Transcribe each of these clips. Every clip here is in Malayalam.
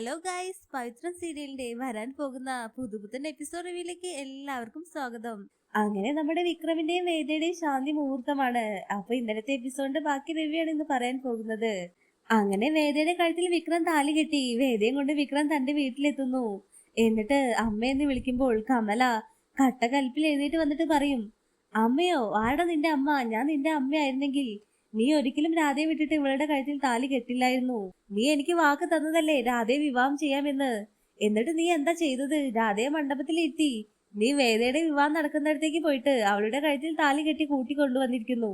ഹലോ ഗായ്സ് പവിത്ര സീരിയലിന്റെ വരാൻ പോകുന്ന പുതുപുത്തൻ എപ്പിസോഡ് റിവ്യൂലേക്ക് എല്ലാവർക്കും സ്വാഗതം. അങ്ങനെ നമ്മുടെ വിക്രമിന്റെയും വേദയുടെയും ശാന്തി മുഹൂർത്തമാണ്. അപ്പൊ ഇന്നലത്തെ എപ്പിസോഡിന്റെ ബാക്കി റിവ്യൂ ആണ് ഇന്ന് പറയാൻ പോകുന്നത്. അങ്ങനെ വേദയുടെ കഴുത്തിൽ വിക്രം താലി കെട്ടി വേദയും കൊണ്ട് വിക്രം തന്റെ വീട്ടിലെത്തുന്നു. എന്നിട്ട് അമ്മയെന്ന് വിളിക്കുമ്പോൾ കമല കട്ടകൽപ്പിൽ എഴുന്നേറ്റ് വന്നിട്ട് പറയും അമ്മയോ ആടാ നിന്റെ അമ്മ? ഞാൻ നിന്റെ അമ്മയായിരുന്നെങ്കിൽ നീ ഒരിക്കലും രാധയെ വിട്ടിട്ട് ഇവളുടെ കഴുത്തിൽ താലി കെട്ടില്ലായിരുന്നു. നീ എനിക്ക് വാക്ക് തന്നതല്ലേ രാധയെ വിവാഹം ചെയ്യാമെന്ന്. എന്നിട്ട് നീ എന്താ ചെയ്തത്? രാധയെ മണ്ഡപത്തിൽ എത്തി നീ വേദയുടെ വിവാഹം നടക്കുന്നിടത്തേക്ക് പോയിട്ട് അവളുടെ കഴുത്തിൽ താലി കെട്ടി കൂട്ടി കൊണ്ടുവന്നിരിക്കുന്നു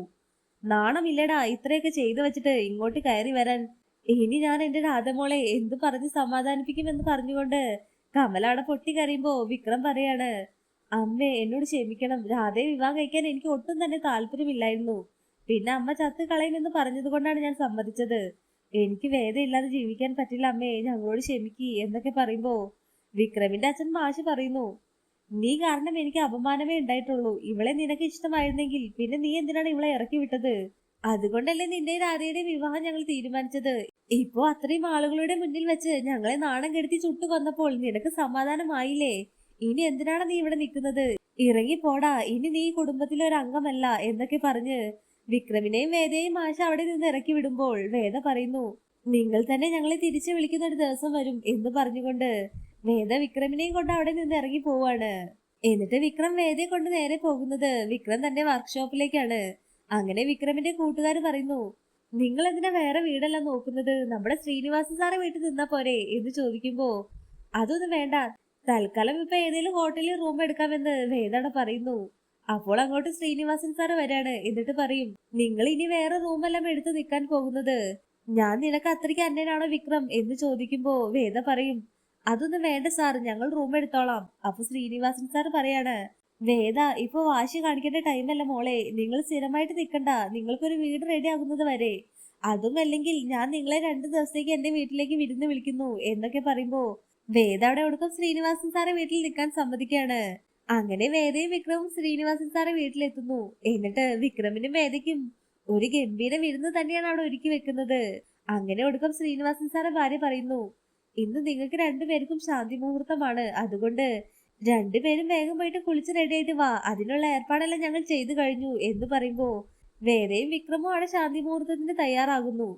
നാണമില്ലടാ ഇത്രയൊക്കെ ചെയ്തു വെച്ചിട്ട് ഇങ്ങോട്ട് കയറി വരാൻ. ഇനി ഞാൻ എന്റെ രാധമോളെ എന്ത് പറഞ്ഞ് സമാധാനിപ്പിക്കുമെന്ന് പറഞ്ഞുകൊണ്ട് കമലാടെ പൊട്ടി കരയുമ്പോ വിക്രം പറയാണ് അമ്മേ എന്നോട് ക്ഷമിക്കണം. രാധയെ വിവാഹം കഴിക്കാൻ എനിക്ക് ഒട്ടും തന്നെ താല്പര്യമില്ലായിരുന്നു. പിന്നെ അമ്മ ചത്ത് കളയുമെന്ന് പറഞ്ഞത് കൊണ്ടാണ് ഞാൻ സമ്മതിച്ചത്. എനിക്ക് വേദയില്ലാതെ ജീവിക്കാൻ പറ്റില്ല അമ്മേ. ഞങ്ങളോട് ക്ഷമിക്കി എന്നൊക്കെ പറയുമ്പോ വിക്രമിന്റെ അച്ഛൻ മാഷ് പറയുന്നു നീ കാരണം എനിക്ക് അപമാനമേ ഉണ്ടായിട്ടുള്ളൂ. ഇവളെ നിനക്ക് ഇഷ്ടമായിരുന്നെങ്കിൽ പിന്നെ നീ എന്തിനാണ് ഇവളെ ഇറക്കി വിട്ടത്? അതുകൊണ്ടല്ലേ നിന്റെ രാധയുടെ വിവാഹം ഞങ്ങൾ തീരുമാനിച്ചത്. ഇപ്പോ അത്രയും ആളുകളുടെ മുന്നിൽ വെച്ച് ഞങ്ങളെ നാണം കെടുത്തി ചുട്ടു കൊന്നപ്പോൾ നിനക്ക് സമാധാനമായില്ലേ? ഇനി എന്തിനാണ് നീ ഇവിടെ നിൽക്കുന്നത്? ഇറങ്ങി പോടാ ഇനി നീ കുടുംബത്തിലെ ഒരു അംഗമല്ല എന്നൊക്കെ പറഞ്ഞ് വിക്രമിനെയും വേദയെയും മാഷ അവിടെ നിന്ന് ഇറക്കി വിടുമ്പോൾ വേദ പറയുന്നു നിങ്ങൾ തന്നെ ഞങ്ങളെ തിരിച്ചു വിളിക്കുന്ന ഒരു ദിവസം വരും എന്ന് പറഞ്ഞുകൊണ്ട് വേദ വിക്രമിനെയും കൊണ്ട് അവിടെ നിന്ന് ഇറങ്ങി പോവാണ്. എന്നിട്ട് വിക്രം വേദയെ കൊണ്ട് നേരെ പോകുന്നത് വിക്രം തന്റെ വർക്ക്ഷോപ്പിലേക്കാണ് അങ്ങനെ വിക്രമിന്റെ കൂട്ടുകാർ പറയുന്നു നിങ്ങൾ എന്തിനാ വേറെ വീടല്ല നോക്കുന്നത്? നമ്മുടെ ശ്രീനിവാസ സാറെ വീട്ടിൽ നിന്നാ പോരെ? എന്ന് ചോദിക്കുമ്പോ അതൊന്നും വേണ്ട. തൽക്കാലം ഇപ്പൊ ഏതെങ്കിലും ഹോട്ടലിൽ റൂം എടുക്കാമെന്ന് വേദാണ് പറയുന്നു. അപ്പോൾ അങ്ങോട്ട് ശ്രീനിവാസൻ സാറ് വരാണ്. എന്നിട്ട് പറയും നിങ്ങൾ ഇനി വേറെ റൂമെല്ലാം എടുത്ത് നിൽക്കാൻ പോകുന്നത്. ഞാൻ നിനക്ക് അത്രയ്ക്ക് അന്നനാണോ വിക്രം? എന്ന് ചോദിക്കുമ്പോ വേദ പറയും അതൊന്നും വേണ്ട സാർ ഞങ്ങൾ റൂം എടുത്തോളാം. അപ്പൊ ശ്രീനിവാസൻ സാർ പറയാണ് വേദ ഇപ്പൊ വാശി കാണിക്കേണ്ട ടൈമല്ല മോളെ. നിങ്ങൾ സ്ഥിരമായിട്ട് നിൽക്കണ്ട. നിങ്ങൾക്കൊരു വീട് റെഡി ആകുന്നത് വരെ. അതും അല്ലെങ്കിൽ ഞാൻ നിങ്ങളെ രണ്ടു ദിവസത്തേക്ക് എന്റെ വീട്ടിലേക്ക് വിരുന്ന് വിളിക്കുന്നു. എന്നൊക്കെ പറയുമ്പോ വേദ അവിടെ ഒടുക്കം ശ്രീനിവാസൻ സാറെ വീട്ടിൽ നിൽക്കാൻ സമ്മതിക്കാണ് അങ്ങനെ വേദയും വിക്രമും ശ്രീനിവാസൻ സാറെ വീട്ടിലെത്തുന്നു. എന്നിട്ട് വിക്രമിനും വേദയ്ക്കും ഒരു ഗംഭീര വിരുന്ന് തന്നെയാണ് അവിടെ ഒരുക്കി വെക്കുന്നത്. അങ്ങനെ ഒടുക്കം ശ്രീനിവാസൻ സാറെ ഭാര്യ പറയുന്നു ഇന്ന് നിങ്ങൾക്ക് രണ്ടുപേർക്കും ശാന്തി മുഹൂർത്തമാണ്. അതുകൊണ്ട് രണ്ടുപേരും വേഗം പോയിട്ട് കുളിച്ച് റെഡിയായിട്ട് വാ. അതിനുള്ള ഏർപ്പാടെല്ലാം ഞങ്ങൾ ചെയ്തു കഴിഞ്ഞു എന്ന് പറയുമ്പോ വേദയും വിക്രമും ആണ് ശാന്തി മുഹൂർത്തത്തിന് തയ്യാറാകുന്നു.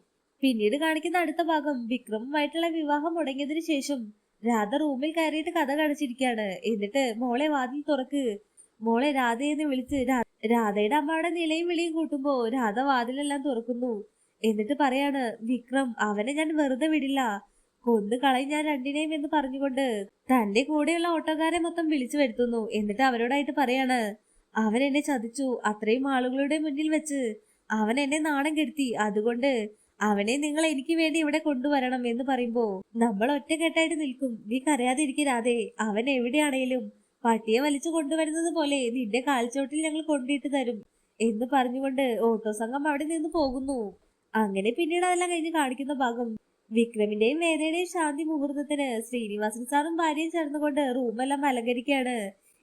പിന്നീട് കാണിക്കുന്ന അടുത്ത ഭാഗം വിക്രമുമായിട്ടുള്ള വിവാഹം മുടങ്ങിയതിനു ശേഷം രാധ റൂമിൽ കയറിയിട്ട് കഥ കടച്ചിരിക്കുകയാണ് എന്നിട്ട് മോളെ വാതിൽ തുറക്ക്. മോളെ രാധയെന്ന് വിളിച്ച് രാധയുടെ അമ്മയുടെ നിലയും വിളിയും കൂട്ടുമ്പോ രാധ വാതിലെല്ലാം തുറക്കുന്നു. എന്നിട്ട് പറയാണ് വിക്രം അവനെ ഞാൻ വെറുതെ വിടില്ല. കൊന്നു കളയും ഞാൻ രണ്ടിനെയും എന്ന് പറഞ്ഞുകൊണ്ട് തന്റെ കൂടെയുള്ള ഓട്ടോക്കാരെ മൊത്തം വിളിച്ചു വരുത്തുന്നു. എന്നിട്ട് അവരോടായിട്ട് പറയാണ് അവൻ എന്നെ ചതിച്ചു. അത്രയും ആളുകളുടെ മുന്നിൽ വെച്ച് അവൻ എന്നെ നാണം കെടുത്തി. അതുകൊണ്ട് അവനെ നിങ്ങൾ എനിക്ക് വേണ്ടി ഇവിടെ കൊണ്ടുവരണം എന്ന് പറയുമ്പോ നമ്മൾ ഒറ്റക്കെട്ടായിട്ട് നിൽക്കും. നീ കരയാതിരിക്കരാതെ. അവൻ എവിടെയാണേലും പട്ടിയെ വലിച്ചു കൊണ്ടുവരുന്നത് പോലെ നിന്റെ കാൽച്ചോട്ടിൽ ഞങ്ങൾ കൊണ്ടിട്ട് തരും എന്ന് പറഞ്ഞുകൊണ്ട് ഓട്ടോ സംഘം അവിടെ നിന്ന് പോകുന്നു. അങ്ങനെ പിന്നീട് അതെല്ലാം കഴിഞ്ഞ് കാണിക്കുന്ന ഭാഗം വിക്രമിന്റെയും വേദയുടെയും ശാന്തി മുഹൂർത്തത്തിന് ശ്രീനിവാസൻ സാറും ഭാര്യയും ചേർന്നുകൊണ്ട് റൂമെല്ലാം അലങ്കരിക്കുകയാണ്.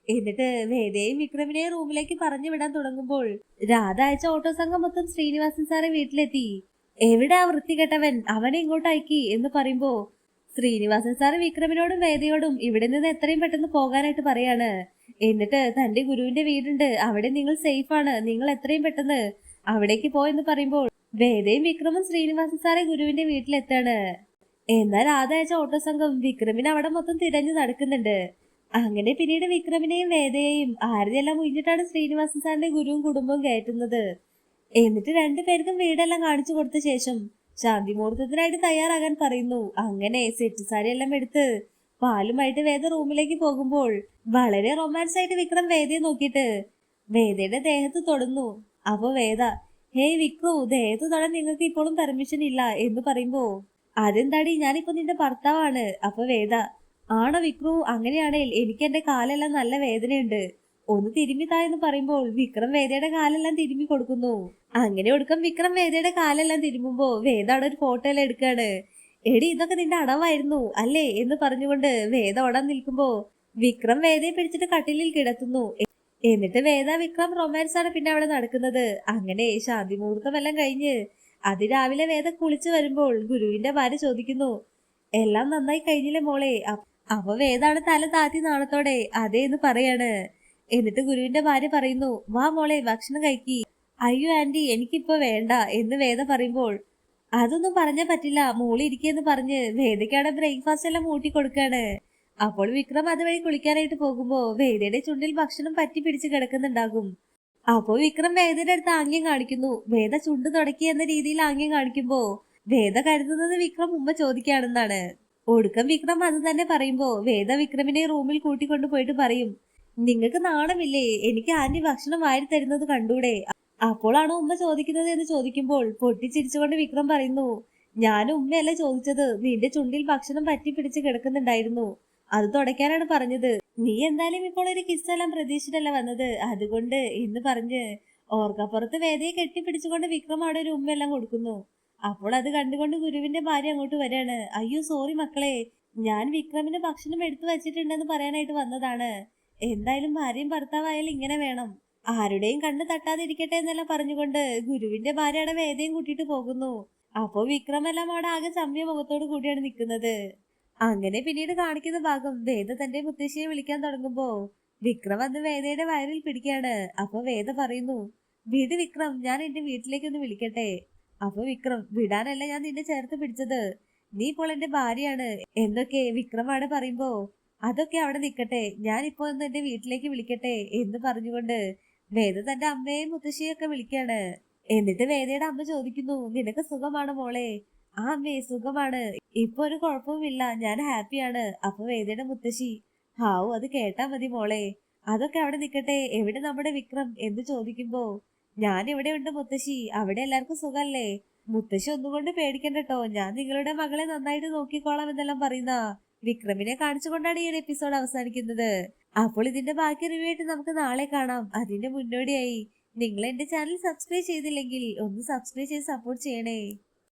എന്നിട്ട് വേദയും വിക്രമിനെയും റൂമിലേക്ക് പറഞ്ഞു വിടാൻ തുടങ്ങുമ്പോൾ രാധ അയച്ച ഓട്ടോ സംഘം മൊത്തം ശ്രീനിവാസൻ സാറെ വീട്ടിലെത്തി. എവിടെ ആ വൃത്തികെട്ടവൻ? അവനെ ഇങ്ങോട്ട് അയക്കി എന്ന് പറയുമ്പോ ശ്രീനിവാസൻ സാർ വിക്രമിനോടും വേദയോടും ഇവിടെ നിന്ന് എത്രയും പെട്ടെന്ന് പോകാനായിട്ട് പറയാണ്. എന്നിട്ട് തന്റെ ഗുരുവിന്റെ വീടുണ്ട്. അവിടെ നിങ്ങൾ സേഫ് ആണ്. നിങ്ങൾ എത്രയും പെട്ടെന്ന് അവിടേക്ക് പോയെന്ന് പറയുമ്പോൾ വേദയും വിക്രമും ശ്രീനിവാസൻ സാറെ ഗുരുവിന്റെ വീട്ടിലെത്താണ്. എന്നാൽ ആദയച്ച ഓട്ടോ സംഘം വിക്രമിനെ അവിടെ മൊത്തം തിരഞ്ഞു നടക്കുന്നുണ്ട്. അങ്ങനെ പിന്നീട് വിക്രമിനെയും വേദയെയും ആരുതെല്ലാം മുന്നിട്ടാണ് ശ്രീനിവാസൻ സാറിന്റെ ഗുരുവും കുടുംബവും കയറ്റുന്നത്. എന്നിട്ട് രണ്ടുപേർക്കും വീടെല്ലാം കാണിച്ചു കൊടുത്ത ശേഷം ശാന്തി മുഹൂർത്തത്തിനായിട്ട് തയ്യാറാകാൻ പറയുന്നു. അങ്ങനെ സെറ്റ് സാരി എല്ലാം എടുത്ത് പാലുമായിട്ട് വേദ റൂമിലേക്ക് പോകുമ്പോൾ വളരെ റൊമാൻസ് ആയിട്ട് വിക്രം വേദയെ നോക്കിയിട്ട് വേദയുടെ ദേഹത്ത് തൊടുന്നു. അപ്പൊ വേദ ഹേയ് വിക്രു ദേഹത്ത് തൊടാൻ നിങ്ങൾക്ക് ഇപ്പോഴും പെർമിഷൻ ഇല്ല എന്ന് പറയുമ്പോ അതെന്താടി? ഞാനിപ്പോ നിന്റെ ഭർത്താവാണ്. അപ്പൊ വേദ ആണോ വിക്രു? അങ്ങനെയാണേൽ എനിക്ക് എന്റെ കാലെല്ലാം നല്ല വേദനയുണ്ട്. ഒന്ന് തിരുമ്മി എന്ന് പറയുമ്പോൾ വിക്രം വേദയുടെ കാലെല്ലാം തിരുമ്മി കൊടുക്കുന്നു. അങ്ങനെ ഒടുക്കം വിക്രം വേദയുടെ കാലെല്ലാം തിരുമ്പുമ്പോ വേദ അവിടെ ഒരു ഫോട്ടോ എല്ലാം എടുക്കാണ്. എടി ഇതൊക്കെ നിന്റെ അടവായിരുന്നു അല്ലേ എന്ന് പറഞ്ഞുകൊണ്ട് വേദ ഓടാൻ നിൽക്കുമ്പോ വിക്രം വേദയെ പിടിച്ചിട്ട് കട്ടിലിൽ കിടത്തുന്നു. എന്നിട്ട് വേദ വിക്രം റൊമാൻസ് ആണ് പിന്നെ അവിടെ നടക്കുന്നത്. അങ്ങനെ ശാന്തി മുഹൂർത്തമെല്ലാം കഴിഞ്ഞ് അതിരാവിലെ വേദ കുളിച്ചു വരുമ്പോൾ ഗുരുവിന്റെ ഭാര്യ ചോദിക്കുന്നു എല്ലാം നന്നായി കഴിഞ്ഞില്ലേ മോളെ? അപ്പൊ വേദാണ് തല താത്തി നാളത്തോടെ അതേ എന്ന് പറയാണ്. എന്നിട്ട് ഗുരുവിന്റെ ഭാര്യ പറയുന്നു വാ മോളെ ഭക്ഷണം കഴിക്കി. അയ്യോ ആന്റി എനിക്കിപ്പോ വേണ്ട എന്ന് വേദ പറയുമ്പോൾ അതൊന്നും പറഞ്ഞാ പറ്റില്ല മോളി ഇരിക്കെന്ന് പറഞ്ഞ് വേദയ്ക്കവിടെ ബ്രേക്ക്ഫാസ്റ്റ് എല്ലാം മൂട്ടി കൊടുക്കാണ്. അപ്പോൾ വിക്രം അതുവഴി കുളിക്കാനായിട്ട് പോകുമ്പോ വേദയുടെ ചുണ്ടിൽ ഭക്ഷണം പറ്റി പിടിച്ച് കിടക്കുന്നുണ്ടാകും. അപ്പോ വിക്രം വേദയുടെ അടുത്ത് ആംഗ്യം കാണിക്കുന്നു. വേദ ചുണ്ട് തുടക്കി എന്ന രീതിയിൽ ആംഗ്യം കാണിക്കുമ്പോ വേദ കരുതുന്നത് വിക്രം ഉമ്മ ചോദിക്കുകയാണെന്നാണ്. ഒടുക്കം വിക്രം അത് തന്നെ പറയുമ്പോ വേദ വിക്രമിനെ റൂമിൽ കൂട്ടിക്കൊണ്ടു പോയിട്ട് പറയും നിങ്ങൾക്ക് നാണമില്ലേ? എനിക്ക് ആന്റി ഭക്ഷണം വാരി തരുന്നത് കണ്ടൂടെ? അപ്പോഴാണ് ഉമ്മ ചോദിക്കുന്നത് എന്ന് ചോദിക്കുമ്പോൾ പൊട്ടിച്ചിരിച്ചുകൊണ്ട് വിക്രം പറയുന്നു ഞാൻ ഉമ്മയല്ല ചോദിച്ചത്? നിന്റെ ചുണ്ടിൽ ഭക്ഷണം പറ്റി പിടിച്ച് കിടക്കുന്നുണ്ടായിരുന്നു. അത് തുടയ്ക്കാനാണ് പറഞ്ഞത്. നീ എന്തായാലും ഇപ്പോൾ ഒരു കിസ്സെല്ലാം പ്രതീക്ഷിച്ചല്ല വന്നത്? അതുകൊണ്ട് എന്ന് പറഞ്ഞ് ഓർക്കപ്പുറത്ത് വേദയെ കെട്ടിപ്പിടിച്ചുകൊണ്ട് വിക്രം അവിടെ ഒരു ഉമ്മയെല്ലാം കൊടുക്കുന്നു. അപ്പോൾ അത് കണ്ടുകൊണ്ട് ഗുരുവിന്റെ ഭാര്യ അങ്ങോട്ട് വരാണ്. അയ്യോ സോറി മക്കളെ. ഞാൻ വിക്രമിന് ഭക്ഷണം എടുത്തു വച്ചിട്ടുണ്ടെന്ന് പറയാനായിട്ട് വന്നതാണ്. എന്തായാലും ഭാര്യയും ഭർത്താവായാലും ഇങ്ങനെ വേണം. ആരുടെയും കണ്ണ് തട്ടാതിരിക്കട്ടെ എന്നെല്ലാം പറഞ്ഞുകൊണ്ട് ഗുരുവിന്റെ ഭാര്യയുടെ വേദയും കൂട്ടിയിട്ട് പോകുന്നു. അപ്പോ വിക്രമെല്ലാം അവിടെ ആകെ ചമ്മിയ മുഖത്തോട് കൂടിയാണ് നിൽക്കുന്നത്. അങ്ങനെ പിന്നീട് കാണിക്കുന്ന ഭാഗം വേദ തന്റെ മുത്തശ്ശിയെ വിളിക്കാൻ തുടങ്ങുമ്പോ വിക്രം അന്ന് വേദയുടെ വയറിൽ പിടിക്കാണ് അപ്പൊ വേദ പറയുന്നു വിട് വിക്രം ഞാൻ എന്റെ വീട്ടിലേക്ക് ഒന്ന് വിളിക്കട്ടെ. അപ്പൊ വിക്രം വിടാനല്ല ഞാൻ നിന്നെ ചേർത്ത് പിടിച്ചത്. നീ ഇപ്പോൾ എന്റെ ഭാര്യയാണ്. എന്നൊക്കെ അവിടെ പറയുമ്പോ അതൊക്കെ അവിടെ നിൽക്കട്ടെ ഞാൻ ഇപ്പോ ഒന്ന് എന്റെ വീട്ടിലേക്ക് വിളിക്കട്ടെ എന്ന് പറഞ്ഞുകൊണ്ട് വേദ തന്റെ അമ്മയെയും മുത്തശ്ശിയും ഒക്കെ വിളിക്കാണ്. എന്നിട്ട് വേദയുടെ അമ്മ ചോദിക്കുന്നു നിനക്ക് സുഖമാണ് മോളെ? ആ അമ്മേ സുഖമാണ്. ഇപ്പൊ ഒരു കുഴപ്പവുമില്ല. ഞാൻ ഹാപ്പിയാണ്. അപ്പൊ വേദയുടെ മുത്തശ്ശി ഹാവു അത് കേട്ടാ മതി മോളെ. അതൊക്കെ അവിടെ നിൽക്കട്ടെ എവിടെ നമ്മുടെ വിക്രം? എന്ന് ചോദിക്കുമ്പോ ഞാൻ ഇവിടെ ഉണ്ട് മുത്തശ്ശി. അവിടെ എല്ലാവർക്കും സുഖല്ലേ? മുത്തശ്ശി ഒന്നുകൊണ്ട് പേടിക്കണ്ടട്ടോ ഞാൻ നിങ്ങളുടെ മകളെ നന്നായിട്ട് നോക്കിക്കോളാം എന്നെല്ലാം പറയുന്ന വിക്രമിനെ കാണിച്ചുകൊണ്ടാണ് ഈ ഒരു എപ്പിസോഡ് അവസാനിക്കുന്നത്. അപ്പോൾ ഇതിന്റെ ബാക്കി റിവ്യൂ നമുക്ക് നാളെ കാണാം. അതിന്റെ മുന്നോടിയായി നിങ്ങൾ എന്റെ ചാനൽ സബ്സ്ക്രൈബ് ചെയ്തില്ലെങ്കിൽ ഒന്ന് സബ്സ്ക്രൈബ് ചെയ്ത് സപ്പോർട്ട് ചെയ്യണേ.